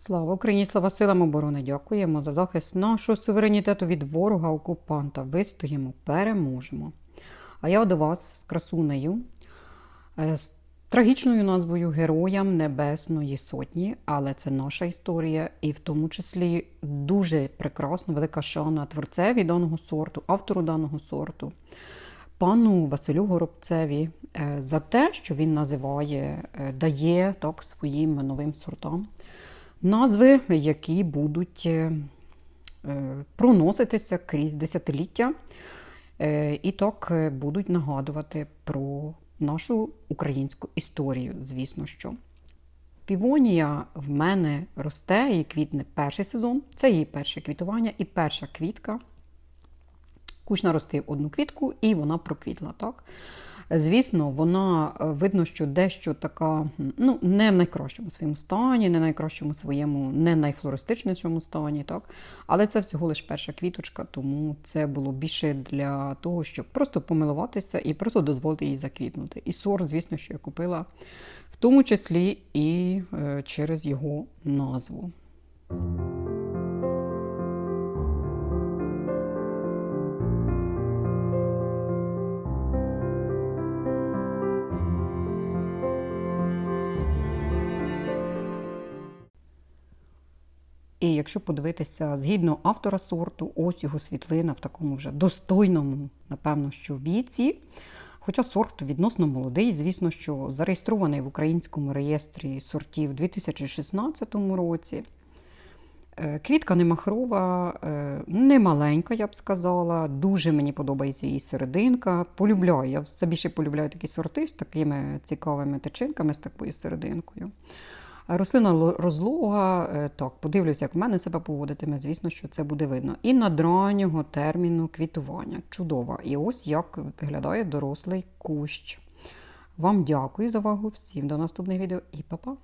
Слава Україні, слава силам оборони! Дякуємо за захист нашого суверенітету від ворога окупанта. Вистоїмо, переможемо. А я до вас з красунею, е, з трагічною назвою Героям Небесної Сотні, але це наша історія, і в тому числі дуже прекрасно, велика шана творцеві даного сорту, автору даного сорту, пану Василю Горобцеві е, за те, що він називає, е, дає так своїм новим сортам назви, які будуть е, е, проноситися крізь десятиліття, е, і так будуть нагадувати про нашу українську історію, звісно що. Півонія в мене росте і квітне перший сезон, це її перше квітування і перша квітка. Куч наростив одну квітку, і вона проквітла. Так? Звісно, вона е, видно, що дещо така, ну, не в найкращому своєму стані, не в найкращому своєму, не найфлористичнішому стані, так? але це всього лише перша квіточка, тому це було більше для того, щоб просто помилуватися і просто дозволити їй заквітнути. І сорт, звісно, що я купила, в тому числі і е, через його назву. І якщо подивитися згідно автора сорту, ось його світлина в такому вже достойному, напевно, що віці. Хоча сорт відносно молодий, звісно, що зареєстрований в українському реєстрі сортів у 2016 році. Е, Квітка не махрова, е, не маленька, я б сказала. Дуже мені подобається її серединка. Полюбляю, я все більше полюбляю такі сорти з такими цікавими тичинками, з такою серединкою. Рослина розлога, е, так, подивлюся, як в мене себе поводитиме, звісно, що це буде видно. І на надраннього терміну квітування. Чудово! І ось як виглядає дорослий кущ. Вам дякую за увагу, всім до наступних відео і па-па!